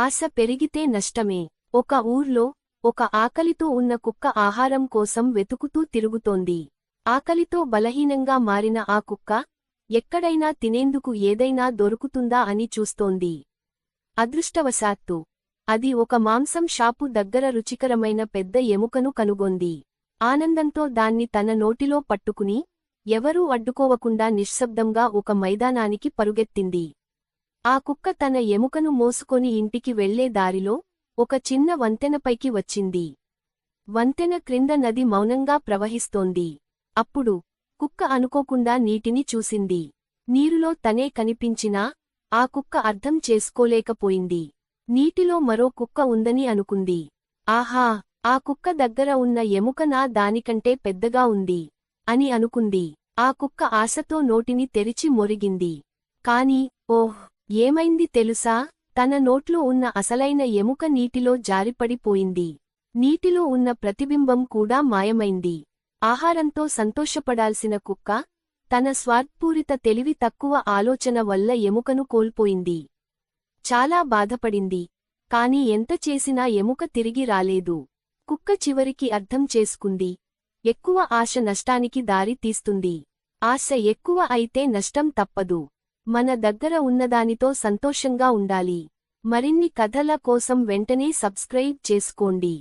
ఆశ పెరిగితే నష్టమే. ఒక ఊర్లో ఒక ఆకలితో ఉన్న కుక్క ఆహారం కోసం వెతుకుతూ తిరుగుతోంది. ఆకలితో బలహీనంగా మారిన ఆ కుక్క ఎక్కడైనా తినేందుకు ఏదైనా దొరుకుతుందా అని చూస్తోంది. అదృష్టవశాత్తు అది ఒక మాంసం షాపు దగ్గర రుచికరమైన పెద్ద ఎముకను కనుగొంది. ఆనందంతో దాన్ని తన నోటిలో పట్టుకుని ఎవరూ అడ్డుకోవకుండా నిశ్శబ్దంగా ఒక మైదానానికి పరుగెత్తింది. ఆ కుక్క తన ఎముకను మోసుకొని ఇంటికి వెళ్ళే దారిలో ఒక చిన్న వంతెనపైకి వచ్చింది. వంతెన క్రింద నది మౌనంగా ప్రవహిస్తోంది. అప్పుడు కుక్క అనుకోకుండా నీటిని చూసింది. నీరులో తనే కనిపించినా ఆ కుక్క అర్థం చేసుకోలేకపోయింది. నీటిలో మరో కుక్క ఉందని అనుకుంది. ఆహా ఆ కుక్క దగ్గర ఉన్న ఎముక నా దానికంటే పెద్దగా ఉంది అని అనుకుంది. ఆ కుక్క ఆశతో నోటిని తెరిచి మొరిగింది. కాని ఓహ్! ఏమైంది తెలుసా? తన నోట్లో ఉన్న అసలైన ఎముక నీటిలో జారిపడిపోయింది. నీటిలో ఉన్న ప్రతిబింబం కూడా మాయమైంది. ఆహారంతో సంతోషపడాల్సిన కుక్క తన స్వార్థపూరిత తెలివి తక్కువ ఆలోచన వల్ల ఎముకను కోల్పోయింది. చాలా బాధపడింది. కాని ఎంత చేసినా ఎముక తిరిగి రాలేదు. కుక్క చివరికి అర్థం చేసుకుంది. ఎక్కువ ఆశ నష్టానికి దారి తీస్తుంది. ఆశ ఎక్కువ అయితే నష్టం తప్పదు. మన దగ్గర ఉన్నదానితో సంతోషంగా ఉండాలి. మరిన్ని కథల కోసం వెంటనే సబ్స్క్రైబ్ చేసుకోండి.